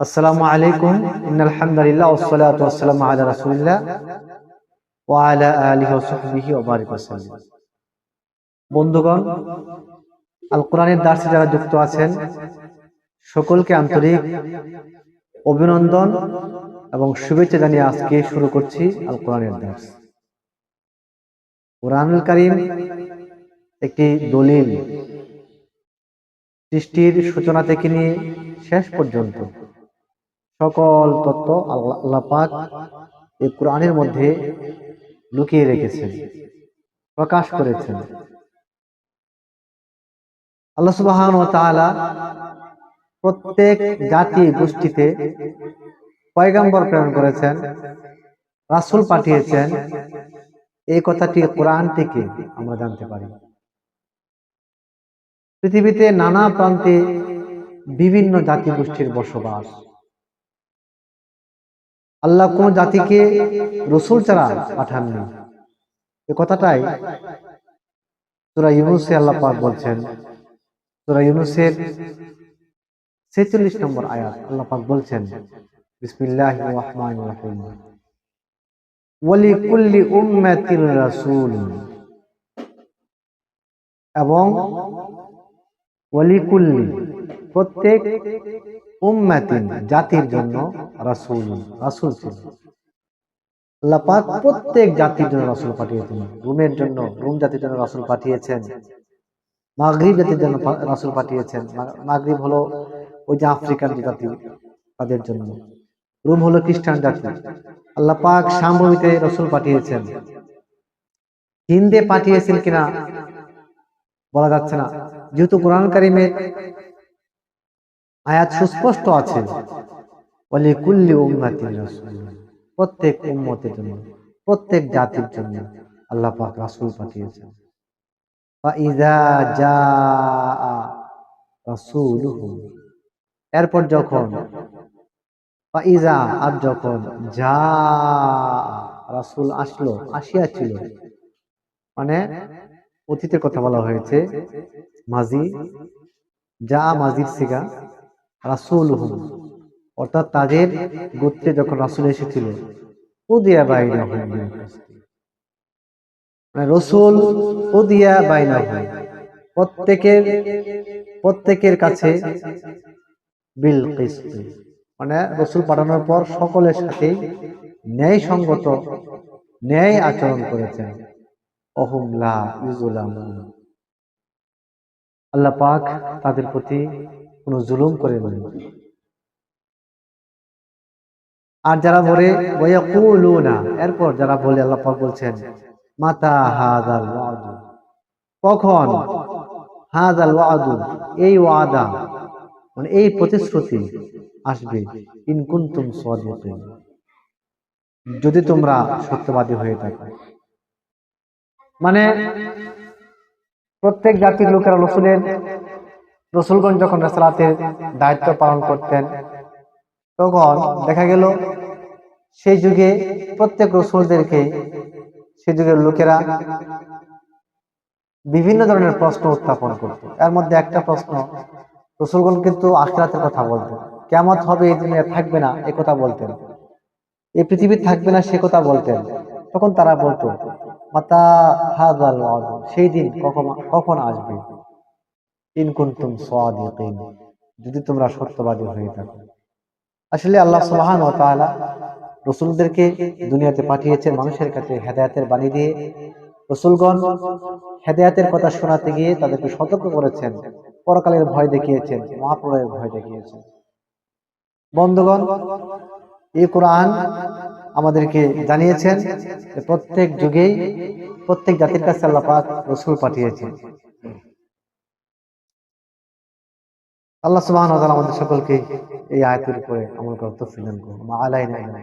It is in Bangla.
আসসালামু আলাইকুম। ইন্নাল হামদুলিল্লাহ ওয়াসসালাতু ওয়াসসালামু আলা রাসূলিল্লাহ ওয়া আলা আলিহি ওয়া সাহবিহি ওয়া বারিক বন্ধুগণ আল কোরআনের দার্সে যারা যুক্ত আছেন, সকলকে আন্তরিক অভিনন্দন এবং শুভেচ্ছা জানিয়ে আজকে শুরু করছি আল কোরআনের দার্স কোরআনুল কারীম একটি দলিল। সৃষ্টির সূচনা থেকে নিয়ে শেষ পর্যন্ত সকল তত্ত্ব আল্লাহ পাক এই কোরআনের মধ্যে লুকিয়ে রেখেছেন, প্রকাশ করেছেন। আল্লাহ সুবহান প্রত্যেক জাতি গোষ্ঠীতে পয়গাম্বর প্রেরণ করেছেন, রাসূল পাঠিয়েছেন। এই কথাটি কোরআন থেকে আমরা জানতে পারি। পৃথিবীতে নানা প্রান্তে বিভিন্ন জাতি গোষ্ঠীর বসবাস আল্লাহ কোন জাতিকে রসুল ছাড়া পাঠাননি। এ কথাটাই তোরা ইউনুসে আল্লাহ পাক বলছেন। তোরা ইউনুসের ছেচল্লিশ নম্বর আয়াত আল্লাহ পাক বলছেন কুল্লি এবং ওয়ালিকুল্লি প্রত্যেক উম্মাতিন, জাতির জন্য রাসূল রাসূল ছিল। আল্লাহ পাক প্রত্যেক জাতির জন্য রাসূল পাঠিয়েছেন। রুমের জন্য, রুম জাতির জন্য রাসূল পাঠিয়েছেন। মাগরিব জাতির জন্য রাসূল পাঠিয়েছেন। মাগরিব হলো ওই যে আফ্রিকান যে জাতি, তাদের জন্য। রুম হলো খ্রিস্টান জাতি। আল্লাহ পাক সাম্ভবিতে রসুল পাঠিয়েছেন। হিন্দে পাঠিয়েছেন কিনা বলা যাচ্ছে না। যেহেতু কোরআন কারিমের আয়াত সুস্পষ্ট আছে। কুল্লি প্রত্যেক উম্মতের জন্য, প্রত্যেক জাতির জন্য আল্লাহ পাক রাসূল পাঠিয়েছেন। এরপর যখন ফাইজা আর যখন যা রাসূল আসলো আসিয়াছিল মানে অতীতের কথা বলা হয়েছে, মাজি যা মাজির সিগা রাসুল হুম অর্থাৎ তাদের গোত্রে যখন রাসুল এসেছিল, উদিয়া বাইনা মানে রসুল উদিয়া বাইনা প্রত্যেকের প্রত্যেকের কাছে বিল কিস্তি মানে রসুল পাঠানোর পর সকলের সাথে ন্যায় সঙ্গত ন্যায় আচরণ করেছেন। আল্লাহ পাক তাদের প্রতি কোনো জুলুম করে নেন আর যারা বলে না এরপর যারা বলে আল্লাহ পাক বলছেন মাতা ওয়াদু কখন? হাদাল ওয়াদু এই ওয়াদা মানে এই প্রতিশ্রুতি আসবে ইনকুন্তুম সাদিকিন যদি তোমরা সত্যবাদী হয়ে থাকো। মানে প্রত্যেক জাতির লোকেরা রসুলের রসুলগঞ্জ যখন রেসালাতের দায়িত্ব পালন করতেন, তখন দেখা গেল সেই যুগে প্রত্যেক রসুলদেরকে, সেই যুগের লোকেরা বিভিন্ন ধরনের প্রশ্ন উত্থাপন করত। এর মধ্যে একটা প্রশ্ন, রসুলগঞ্জ কিন্তু আখরাতের কথা বলতেন। কেমন হবে, এই দুনিয়া থাকবে না, এ কথা বলতেন। এই পৃথিবী থাকবে না, সে কথা বলতেন। তখন তারা বলতো, মাতা হাজাল সেই দিন কখন কখন আসবে? যদি তোমরা সত্যবাদী হয়ে থাকো। আসলে আল্লাহ সুবহান ওয়া তাআলা রসুলদেরকে দুনিয়াতে পাঠিয়েছেন মানুষের কাছে হেদায়েতের বাণী দিয়ে। রসুলগণ হেদায়েতের কথা শোনাতে গিয়ে তাদেরকে সতর্ক করেছেন, পরকালের ভয় দেখিয়েছেন, মহাপ্রলয়ের ভয় দেখিয়েছেন। বন্ধুগণ, এই কোরআন আমাদেরকে জানিয়েছেন প্রত্যেক যুগেই প্রত্যেক জাতির কাছে আল্লাহ পাক রসুল পাঠিয়েছেন। আল্লাহ সুবাহ আমাদের সকলকে এই আয়াতের উপরে আমল করার তৌফিক দান আলাই আলাইনা